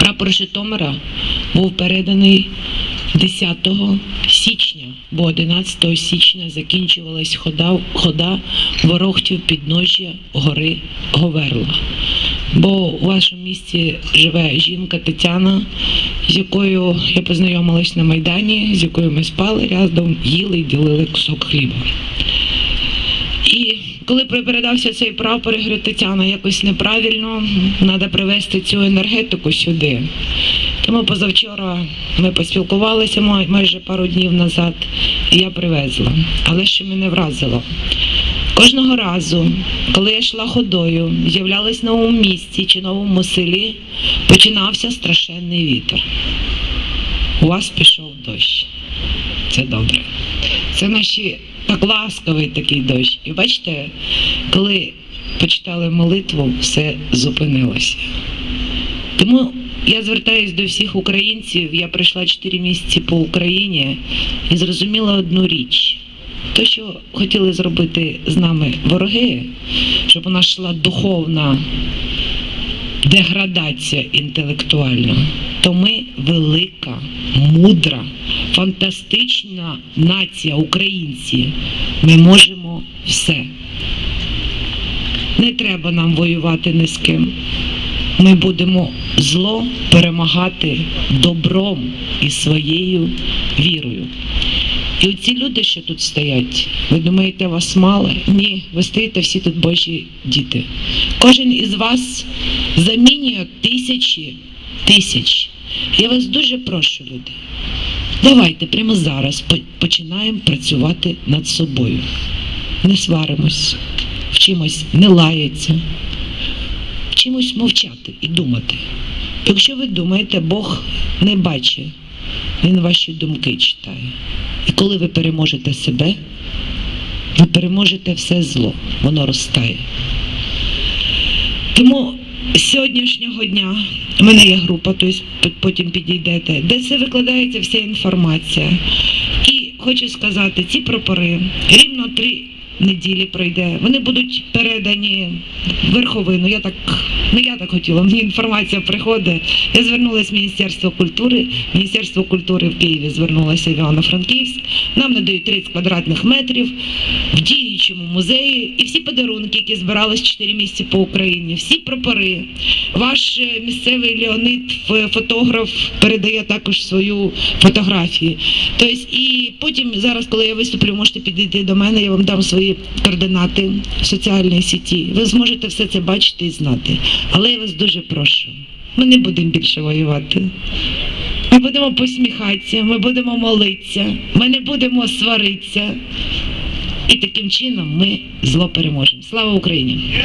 Прапор Житомира був переданий 10 січня, бо 11 січня закінчувалась хода, хода ворогтів підножжя гори Говерла. Бо у вашому місті живе жінка Тетяна, з якою я познайомилась на Майдані, з якою ми спали рядом, їли і ділили кусок хліба. І коли передався цей прапор, я говорю, Тетяна, якось неправильно, треба привезти цю енергетику сюди. Тому позавчора ми поспілкувалися майже пару днів назад, і я привезла. Але що мене вразило? Кожного разу, коли я йшла ходою, з'являлась в новому місті чи новому селі, починався страшенний вітер. У вас пішов дощ. Це добре. Це наші ласковий такий дощ. І бачите, коли почитали молитву, все зупинилося. Тому я звертаюся до всіх українців. Я пройшла 4 місяці по Україні і зрозуміла одну річ. То, що хотіли зробити з нами вороги, щоб у нас йшла духовна деградація інтелектуальна, то ми велика, мудра, фантастична нація, українці. Ми можемо все. Не треба нам воювати ні з ким. Ми будемо зло перемагати добром і своєю вірою. І оці люди, що тут стоять, ви думаєте, вас мало? Ні, ви стоїте всі тут Божі діти. Кожен із вас замінює тисячі тисяч. Я вас дуже прошу, люди. Давайте прямо зараз починаємо працювати над собою. Не сваримось, вчимось не лається, вчимось мовчати і думати. Якщо ви думаєте, Бог не бачить, Він ваші думки читає. І коли ви переможете себе, ви переможете все зло, воно розтає. Тому з сьогоднішнього дня у мене є група, тобто потім підійдете, де це викладається вся інформація. І хочу сказати, ці прапори рівно три неділі пройде. Вони будуть передані в верховину. Я так, ну я так хотіла, мені інформація приходить. Я звернулася в Міністерство культури. Міністерство культури в Києві звернулося в Івано-Франківськ. Нам надають 30 квадратних метрів в діючому музеї. І всі подарунки, які збирались 4 місяці по Україні, всі прапори. Ваш е, місцевий Леонид, фотограф, передає також свою фотографію. Тобто, і потім зараз, коли я виступлю, можете підійти до мене, я вам дам свої координати в соціальній сіті. Ви зможете все це бачити і знати. Але я вас дуже прошу, ми не будемо більше воювати. Ми будемо посміхатися, ми будемо молитися, ми не будемо сваритися. І таким чином ми зло переможемо. Слава Україні!